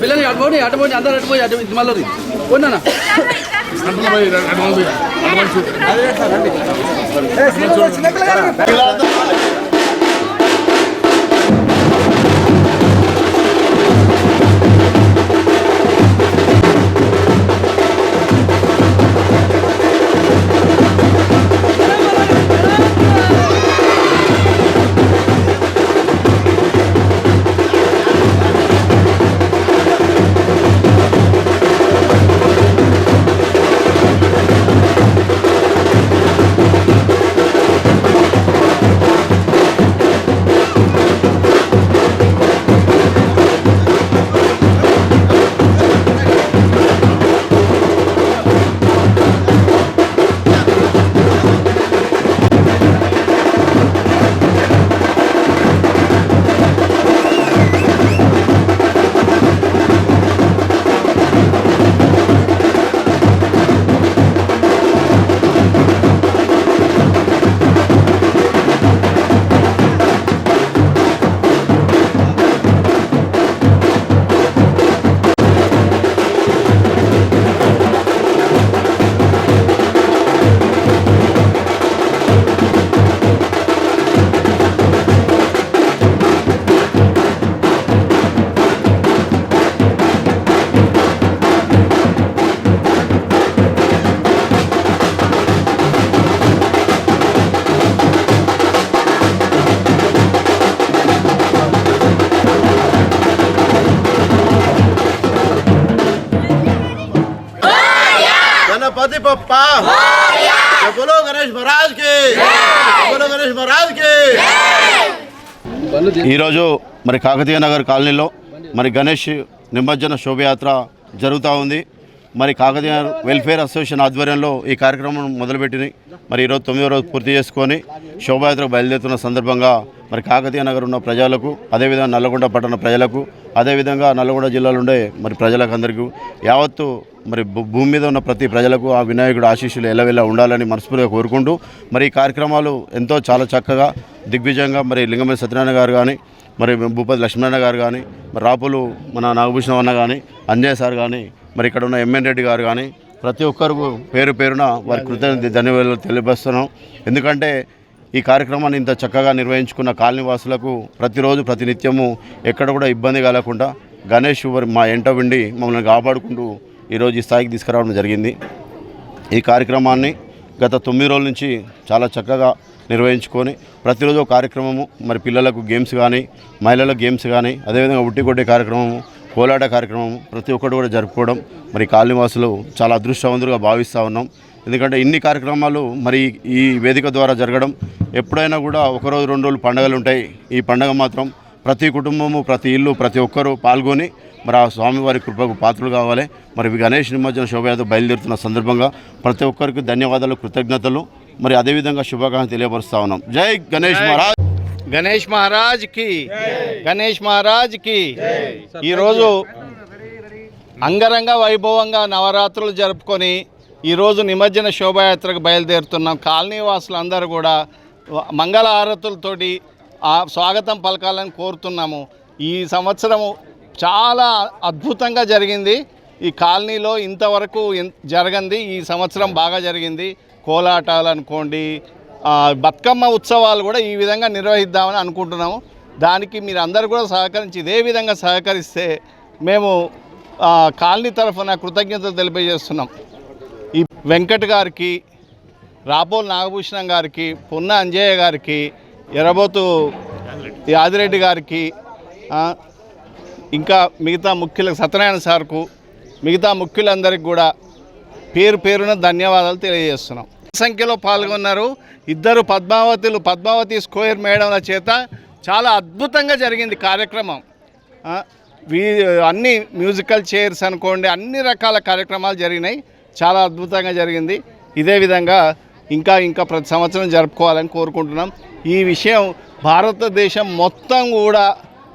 పిల్లలు అటుపోయి అటుపోయి అందరు అటుపోయి అటు ఇది మళ్ళీ పోయినా गणपति पप्पा बोलो गणेश महाराज की बोलो गणेश महाराज की ఈరోజు మరి కాకతీయ నగర్ కాలనీలో మరి గణేష్ నిమజ్జన శోభయాత్ర జరుగుతూ ఉంది మరి కాకతీయ వెల్ఫేర్ అసోసియేషన్ ఆధ్వర్యంలో ఈ కార్యక్రమం మొదలుపెట్టింది మరి ఈరోజు తొమ్మిదో రోజు పూర్తి చేసుకొని శోభయాత్ర బయలుదేరుతున్న సందర్భంగా మరి కాకతీయ నగర్ ఉన్న ప్రజలకు అదేవిధంగా నల్లగొండ పట్టణ ప్రజలకు అదేవిధంగా నల్గొండ జిల్లాలో ఉండే మరి ప్రజలకు అందరికీ యావత్తు మరి భూ- భూమి మీద ఉన్న ప్రతి ప్రజలకు ఆ వినాయకుడు ఆశీస్సులు ఎల్లవెల్ల ఉండాలని మనస్ఫూర్తిగా కోరుకుంటూ మరి ఈ కార్యక్రమాలు ఎంతో చాలా చక్కగా దిగ్విజయంగా మరి లింగమే సత్యనారాయణ గారు కానీ మరి భూపతి లక్ష్మీనారాయణ గారు కానీ మరి రాపులు మన నాగభూషణం అన్న కానీ అంజయ్ సార్ కానీ మరి ఇక్కడ ఉన్న ఎంఎన్ రెడ్డి గారు కానీ ప్రతి ఒక్కరు పేరు పేరున వారి కృతజ్ఞత ధన్యవాదాలు తెలియపరుస్తున్నాం. ఎందుకంటే ఈ కార్యక్రమాన్ని ఇంత చక్కగా నిర్వహించుకున్న కాలనీవాసులకు ప్రతిరోజు ప్రతినిత్యము ఎక్కడ కూడా ఇబ్బంది కలగకుండా గణేష్ వారి మా ఎంట ఉండి మమ్మల్ని కాపాడుకుంటూ ఈరోజు ఈ స్థాయికి తీసుకురావడం జరిగింది. ఈ కార్యక్రమాన్ని గత తొమ్మిది రోజుల నుంచి చాలా చక్కగా నిర్వహించుకొని ప్రతిరోజు కార్యక్రమము మరి పిల్లలకు గేమ్స్ కానీ మహిళలకు గేమ్స్ కానీ అదేవిధంగా ఉట్టి కొట్టే కార్యక్రమము కోలాట కార్యక్రమం ప్రతి ఒక్కటి కూడా జరుపుకోవడం మరి కాలనీవాసులు చాలా అదృష్టవంతులుగా భావిస్తూ ఉన్నాం. ఎందుకంటే ఇన్ని కార్యక్రమాలు మరి ఈ వేదిక ద్వారా జరగడం ఎప్పుడైనా కూడా ఒకరోజు రెండు రోజులు పండుగలు ఉంటాయి. ఈ పండుగ మాత్రం ప్రతి కుటుంబము ప్రతి ఇల్లు ప్రతి ఒక్కరూ పాల్గొని మరి ఆ స్వామివారి కృపకు పాత్రలు కావాలి. మరి గణేష్ నిమజ్జన శోభయాత్ర బయలుదేరుతున్న సందర్భంగా ప్రతి ఒక్కరికి ధన్యవాదాలు కృతజ్ఞతలు. మరి అదేవిధంగా శుభాకాంక్షలు తెలియపరుస్తా ఉన్నాం. జై గణేష్ మహారాజ్! గణేష్ మహారాజ్కి గణేష్ మహారాజ్కి. ఈరోజు అంగరంగ వైభవంగా నవరాత్రులు జరుపుకొని ఈరోజు నిమజ్జన శోభాయాత్రకు బయలుదేరుతున్నాం. కాలనీ వాసులందరూ కూడా మంగళ హారతులతోటి ఆ స్వాగతం పలకాలని కోరుతున్నాము. ఈ సంవత్సరము చాలా అద్భుతంగా జరిగింది. ఈ కాలనీలో ఇంతవరకు జరగంది. ఈ సంవత్సరం బాగా జరిగింది. కోలాటాలు అనుకోండి బతుకమ్మ ఉత్సవాలు కూడా ఈ విధంగా నిర్వహిద్దామని అనుకుంటున్నాము. దానికి మీరు అందరు కూడా సహకరించి ఇదే విధంగా సహకరిస్తే మేము కాలనీ తరఫున కృతజ్ఞతలు తెలియజేస్తున్నాం. ఈ వెంకట్ గారికి రాపోల్ నాగభూషణం గారికి పున్న అంజయ్య గారికి ఎర్రబోతు యాదిరెడ్డి గారికి ఇంకా మిగతా ముఖ్యులకు సత్యనారాయణ సార్కు మిగతా ముఖ్యులందరికీ కూడా పేరు పేరున ధన్యవాదాలు తెలియజేస్తున్నాం. సంఖ్యలో పాల్గొన్నారు. ఇద్దరు పద్మావతులు పద్మావతి స్క్వేర్ మేడంల చేత చాలా అద్భుతంగా జరిగింది కార్యక్రమం. వీ అన్ని మ్యూజికల్ చైర్స్ అనుకోండి అన్ని రకాల కార్యక్రమాలు జరిగినాయి. చాలా అద్భుతంగా జరిగింది. ఇదే విధంగా ఇంకా ఇంకా ప్రతి సంవత్సరం జరుపుకోవాలని కోరుకుంటున్నాం. ఈ విషయం భారతదేశం మొత్తం కూడా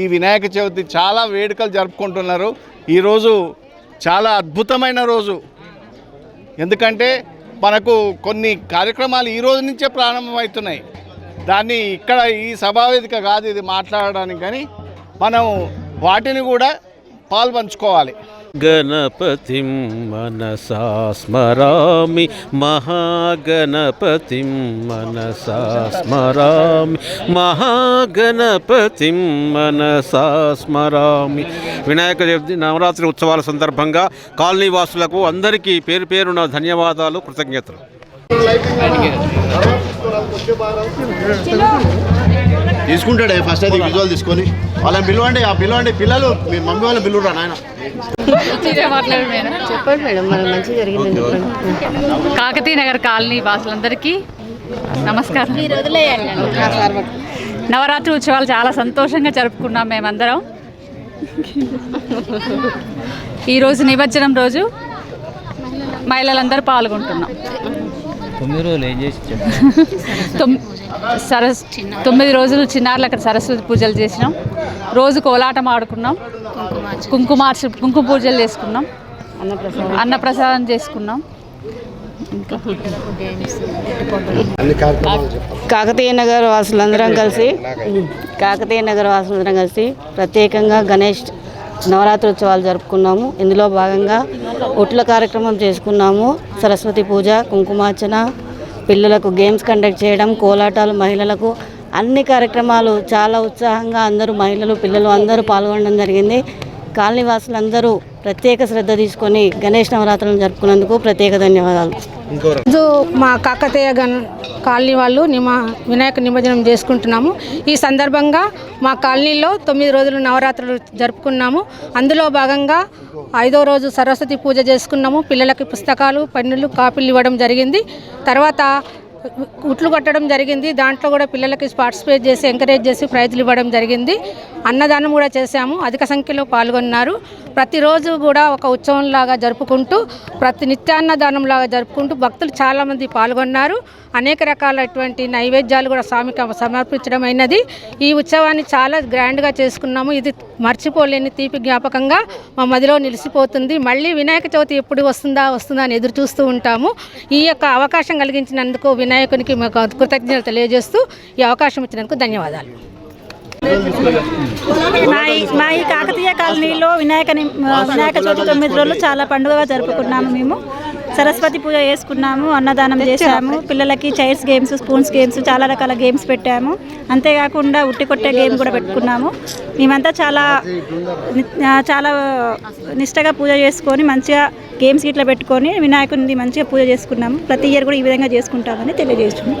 ఈ వినాయక చవితి చాలా వేడుకలు జరుపుకుంటున్నారు. ఈరోజు చాలా అద్భుతమైన రోజు. ఎందుకంటే మనకు కొన్ని కార్యక్రమాలు ఈ రోజు నుంచే ప్రారంభమవుతున్నాయి. దాన్ని ఇక్కడ ఈ సభావేదిక కాదు ఇది మాట్లాడడానికి కానీ మనం వాటిని కూడా పాల్పంచుకోవాలి. గణపతిం మనసా స్మరామి మహాగణపతిం మనసా స్మరామి మహాగణపతిం మనసా స్మరామి వినాయక చవితి నవరాత్రి ఉత్సవాల సందర్భంగా కాలనీ వాసులకు అందరికీ పేరు పేరున ధన్యవాదాలు కృతజ్ఞతలు. తీసుకుంటాడే. ఫస్ట్ అయితే విజువల్ తీసుకొని. వాళ్ళని పిలవండి ఆ పిలవండి. పిల్లలు మీ మమ్మీ వాళ్ళని పిలువురా నాయన? చెప్పండి మేడం మన మంచి జరిగిందని చెప్పండి కాకతీయ నగర్ కాలనీ వాసులందరికీ నమస్కారం. నవరాత్రి ఉత్సవాలు చాలా సంతోషంగా జరుపుకున్నాం మేమందరం. ఈరోజు నిమజ్జనం రోజు మహిళలందరూ పాల్గొంటున్నాం. తొమ్- సరస్ తొమ్మిది రోజులు చిన్నారులకు సరస్వతి పూజలు చేసినాం. రోజు కోలాటం ఆడుకున్నాం. కుంకుమార్చ కుంకుమ పూజలు చేసుకున్నాం. అన్నప్రసాదం చేసుకున్నాం. కాకతీయ నగర్ వాసులందరం కలిసి కాకతీయ నగర్ వాసులందరం కలిసి ప్రత్యేకంగా గణేష్ నవరాత్రోత్సవాలు జరుపుకున్నాము. ఇందులో భాగంగా ఒట్ల కార్యక్రమం చేసుకున్నాము. సరస్వతి పూజ కుంకుమార్చన పిల్లలకు గేమ్స్ కండక్ట్ చేయడం కోలాటాలు మహిళలకు అన్ని కార్యక్రమాలు చాలా ఉత్సాహంగా అందరూ మహిళలు పిల్లలు అందరూ పాల్గొనడం జరిగింది. కాలనీవాసులందరూ ప్రత్యేక శ్రద్ధ తీసుకొని గణేష్ నవరాత్రులను జరుపుకున్నందుకు ప్రత్యేక ధన్యవాదాలు. రోజు మా కాకతీయ గణ కాలనీ వాళ్ళు నిమ వినాయక నిమజ్జనం చేసుకుంటున్నాము. ఈ సందర్భంగా మా కాలనీలో తొమ్మిది రోజులు నవరాత్రులు జరుపుకున్నాము. అందులో భాగంగా ఐదో రోజు సరస్వతి పూజ చేసుకున్నాము. పిల్లలకి పుస్తకాలు పన్నులు కాపీలు ఇవ్వడం జరిగింది. తర్వాత ఉట్లు కొట్టడం జరిగింది. దాంట్లో కూడా పిల్లలకి పార్టిసిపేట్ చేసి ఎంకరేజ్ చేసి ప్రైజ్లు ఇవ్వడం జరిగింది. అన్నదానం కూడా చేశాము. అధిక సంఖ్యలో పాల్గొన్నారు. ప్రతిరోజు కూడా ఒక ఉత్సవంలాగా జరుపుకుంటూ ప్రతి నిత్యాన్నదానంలాగా జరుపుకుంటూ భక్తులు చాలామంది పాల్గొన్నారు. అనేక రకాలైనటువంటి నైవేద్యాలు కూడా స్వామికి సమర్పించడం అయినది. ఈ ఉత్సవాన్ని చాలా గ్రాండ్గా చేసుకున్నాము. ఇది మర్చిపోలేని తీపి జ్ఞాపకంగా మా మదిలో నిలిచిపోతుంది మళ్ళీ వినాయక చవితి ఎప్పుడు వస్తుందా వస్తుందా అని ఎదురు చూస్తూ ఉంటాము. ఈ యొక్క అవకాశం కలిగించినందుకు వినాయకునికి మాకు కృతజ్ఞతలు తెలియజేస్తూ ఈ అవకాశం ఇచ్చినందుకు ధన్యవాదాలు. మా ఈ మా ఈ కాకతీయ కాలనీలో వినాయక వినాయక చవితి తొమ్మిది రోజులు చాలా పండుగగా జరుపుకున్నాము మేము. సరస్వతి పూజ చేసుకున్నాము అన్నదానం చేశాము. పిల్లలకి చైర్స్ గేమ్స్ స్పూన్స్ గేమ్స్ చాలా రకాల గేమ్స్ పెట్టాము. అంతేకాకుండా ఉట్టి కొట్టే గేమ్ కూడా పెట్టుకున్నాము. మేమంతా చాలా చాలా నిష్టగా పూజ చేసుకొని మంచిగా గేమ్స్ ఇట్లా పెట్టుకొని వినాయకుడిని మంచిగా పూజ చేసుకున్నాము. ప్రతి ఇయర్ కూడా ఈ విధంగా చేసుకుంటామని తెలియజేస్తున్నాం.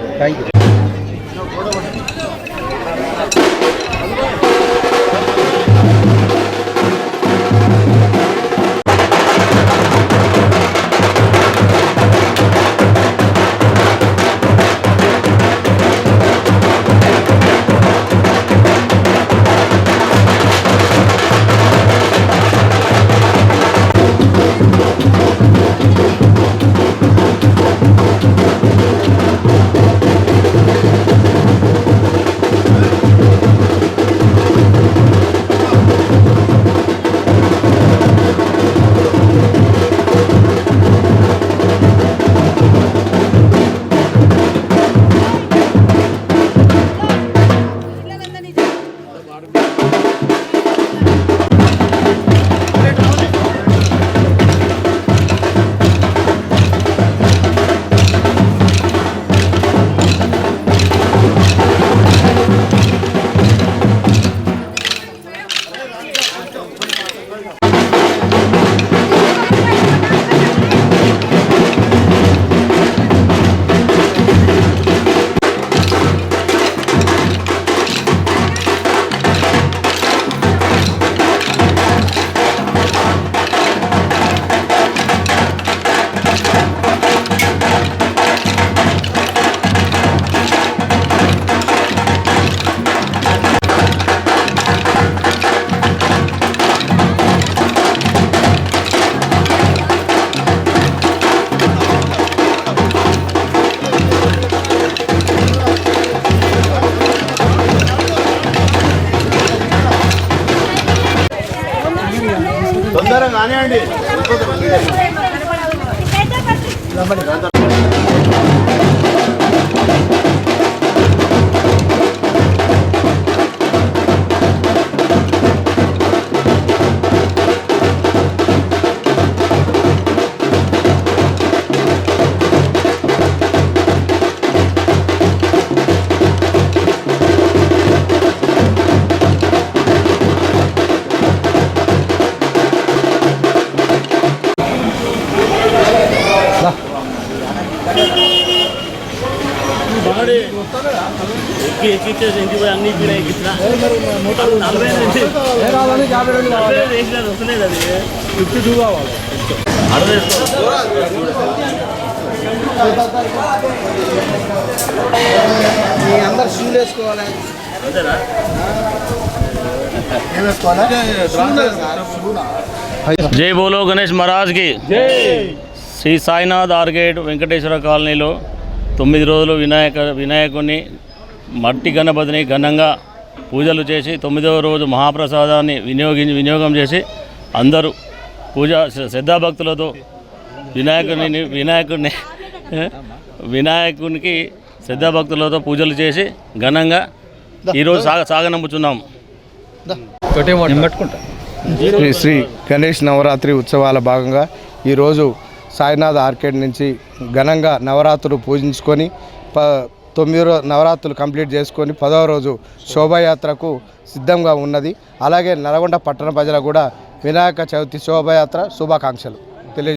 జై బోలో గణేష్ మహారాజ్కి. శ్రీ సాయినాథ్ ఆర్గేట్ వెంకటేశ్వర కాలనీలో తొమ్మిది రోజులు వినాయక వినాయకుని మట్టి గణపతిని ఘనంగా పూజలు చేసి తొమ్మిదవ రోజు మహాప్రసాదాన్ని వినియోగించి వినియోగం చేసి అందరూ పూజ శ్ర- శ్రద్ధాభక్తులతో వినాయకుని వినాయకుడిని వినాయకునికి శ్రద్ధాభక్తులతో పూజలు చేసి ఘనంగా ఈరోజు సాగ సాగనంపుచున్నాం. శ్రీ శ్రీ గణేష్ నవరాత్రి ఉత్సవాల భాగంగా ఈరోజు సాయినాథ్ ఆర్కేడ్ నుంచి ఘనంగా నవరాత్రులు పూజించుకొని ప తొమ్మిది నవరాత్రులు కంప్లీట్ చేసుకొని పదవ రోజు శోభాయాత్రకు సిద్ధంగా ఉన్నది. అలాగే నల్గొండ పట్టణ ప్రజలు కూడా వినాయక చవితి శోభాయాత్ర శుభాకాంక్షలు. తెలియ